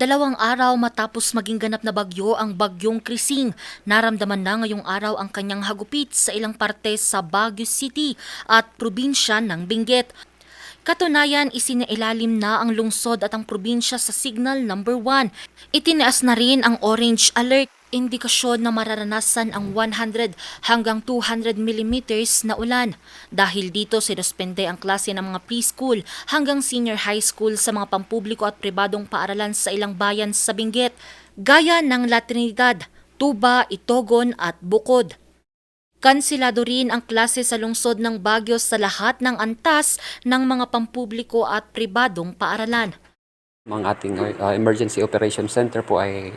Dalawang araw matapos maging ganap na bagyo ang bagyong Krising, naramdaman na ngayong araw ang kanyang hagupit sa ilang parte sa Baguio City at probinsya ng Benguet. Katunayan, isinailalim na ang lungsod at ang probinsya sa signal number 1. Itinaas na rin ang orange alert, indikasyon na mararanasan ang 100 hanggang 200 millimeters na ulan. Dahil dito, sinuspende ang klase ng mga preschool hanggang senior high school sa mga pampubliko at pribadong paaralan sa ilang bayan sa Benguet, gaya ng La Trinidad, Tuba, Itogon at Bukod. Kansilado rin ang klase sa lungsod ng Baguio sa lahat ng antas ng mga pampubliko at pribadong paaralan. Ang ating uh, emergency operation center po ay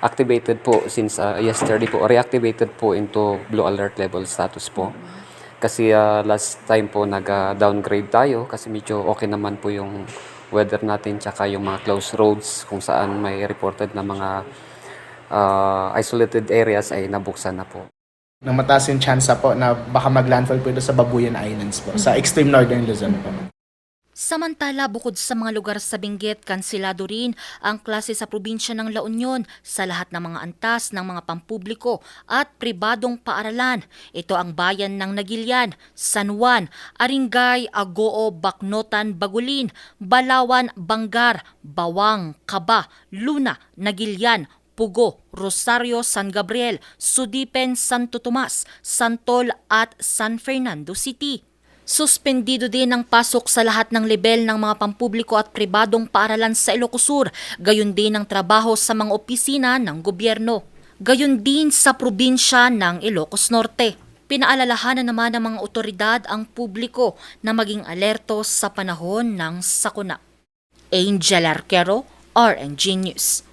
activated po since uh, yesterday po reactivated po into blue alert level status po. Kasi uh, last time po nag-downgrade tayo kasi medyo okay naman po yung weather natin tsaka yung mga closed roads kung saan may reported na mga uh, isolated areas ay nabuksan na po. na mataas yung chance po na baka maglandfall po ito sa Babuyan Islands po, sa extreme northern Luzon po. Samantala, bukod sa mga lugar sa Benguet, kansilado rin ang klase sa probinsya ng La Union sa lahat ng mga antas ng mga pampubliko at pribadong paaralan. Ito ang bayan ng Nagilian, San Juan, Aringay, Agoo, Baknotan, Bagulin, Balawan, Bangar, Bawang, Kaba, Luna, Nagilian, Pugo, Rosario, San Gabriel, Sudipen, Santo Tomas, Santol at San Fernando City. Suspendido din ang pasok sa lahat ng level ng mga pampubliko at pribadong paaralan sa Ilocos Sur, gayon din ang trabaho sa mga opisina ng gobyerno. Gayon din sa probinsya ng Ilocos Norte. Pinaalalahanan naman ng mga otoridad ang publiko na maging alerto sa panahon ng sakuna. Angel Arquero, RNG News.